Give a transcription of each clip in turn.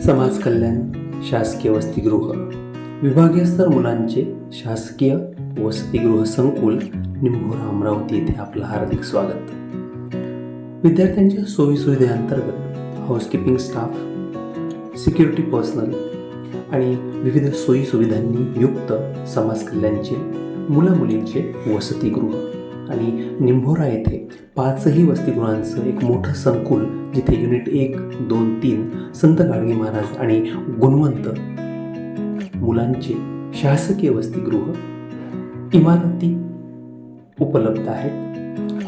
समाज कल्याण शासकीय वसतिगृह. विभागीय स्तर मुलांचे शासकीय वसतिगृह संकुल निंभोरा अमरावती येथे आपलं हार्दिक स्वागत. विद्यार्थ्यांच्या सोयीसुविधेअंतर्गत हाऊसकीपिंग स्टाफ सिक्युरिटी पर्सनल आणि विविध सोयीसुविधांनी युक्त समाज कल्याणचे मुला मुलींचे वसतिगृह. आणि निंभोरा येथे पाचही वसतिगृहांचं एक मोठं संकुल जिथे युनिट एक दोन तीन संत गाडगे महाराज आणि गुणवंत मुलांचे शासकीय वसतिगृह इमारती उपलब्ध आहेत.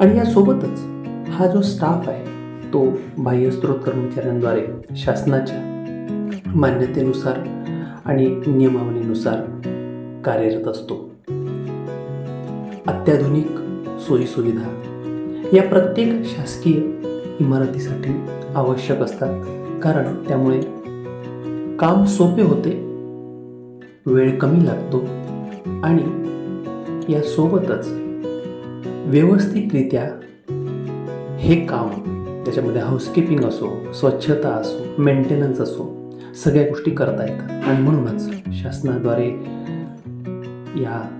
आणि यासोबतच हा जो स्टाफ आहे तो बाह्यस्त्रोत कर्मचाऱ्यांद्वारे शासनाच्या मान्यतेनुसार आणि नियमावलीनुसार कार्यरत असतो. अत्याधुनिक सोयीसुविधा. या प्रत्येक शासकीय इमारतीसाठी आवश्यक असतात. कारण त्यामुळे काम सोपे होते वेळ कमी लागतो आणि यासोबतच व्यवस्थितरित्या हे काम त्याच्यामध्ये हाऊसकीपिंग असो स्वच्छता असो मेंटेनन्स असो सगळ्या गोष्टी करता येतात. आणि म्हणूनच शासनाद्वारे या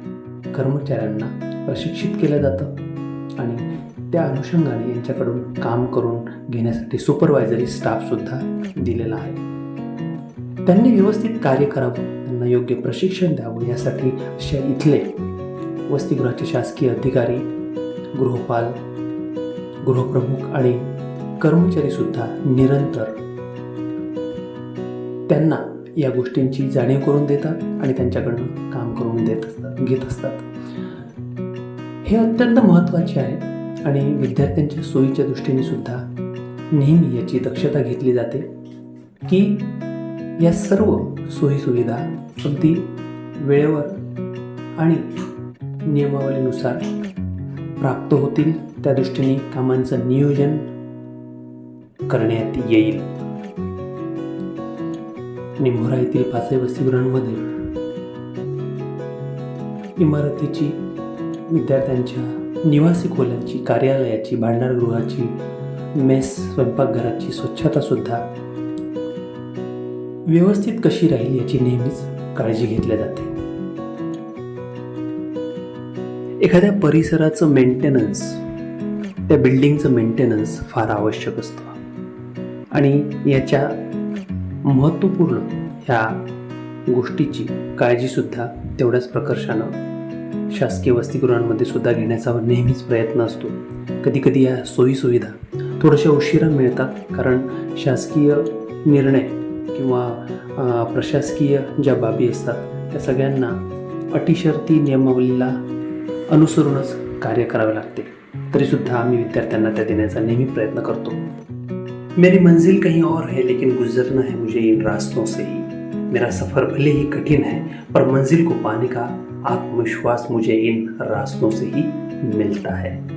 कर्मचाऱ्यांना प्रशिक्षित केलं जातं. आणि त्या अनुषंगाने यांच्याकडून काम करून घेण्यासाठी सुपरवायझरी स्टाफसुद्धा दिलेला आहे. त्यांनी व्यवस्थित कार्य करावं त्यांना योग्य प्रशिक्षण द्यावं यासाठी इथले वसतिगृहाचे शासकीय अधिकारी गृहपाल गृहप्रमुख आणि कर्मचारीसुद्धा निरंतर त्यांना या गोष्टींची जाणीव करून देतात आणि त्यांच्याकडनं काम करून देत असतात घेत असतात. हे अत्यंत महत्त्वाचे आहे आणि विद्यार्थ्यांच्या सोयीच्या दृष्टीने सुद्धा नेहमी याची दक्षता घेतली जाते की या सर्व सोयीसुविधा अगदी वेळेवर आणि नियमावलीनुसार प्राप्त होतील. त्या दृष्टीने कामांचं नियोजन करण्यात येईल. निंभोरा येथील पाचही वसतिगृहांमध्ये इमारतीची विद्यार्थ्यांच्या निवासी खोल्यांची कार्यालयाची भांडारगृहाची मेस स्वयंपाकघराची स्वच्छतासुद्धा व्यवस्थित कशी राहील याची नेहमीच काळजी घेतली जाते. एखाद्या परिसराचं मेंटेनन्स त्या बिल्डिंगचं मेंटेनन्स फार आवश्यक असतं. आणि याच्या महत्त्वपूर्ण ह्या गोष्टीची काळजीसुद्धा तेवढ्याच प्रकर्षानं शासकीय वसतिगृहांमध्ये सुद्धा घेण्याचा नेहमीच प्रयत्न असतो. कधीकधी या सोयीसुविधा थोड्याशा उशिरा मिळतात कारण शासकीय निर्णय किंवा प्रशासकीय ज्या बाबी असतात त्या सगळ्यांना अटीशर्ती नियमावलीला अनुसरूनच कार्य करावे लागते. तरीसुद्धा आम्ही विद्यार्थ्यांना त्या देण्याचा नेहमी प्रयत्न करतो. मेरी मंजिल कहीं और है लेकिन गुजरना है मुझे इन रास्तों से ही. मेरा सफ़र भले ही कठिन है पर मंजिल को पाने का आत्मविश्वास मुझे इन रास्तों से ही मिलता है।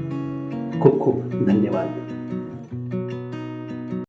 खूब खूब धन्यवाद।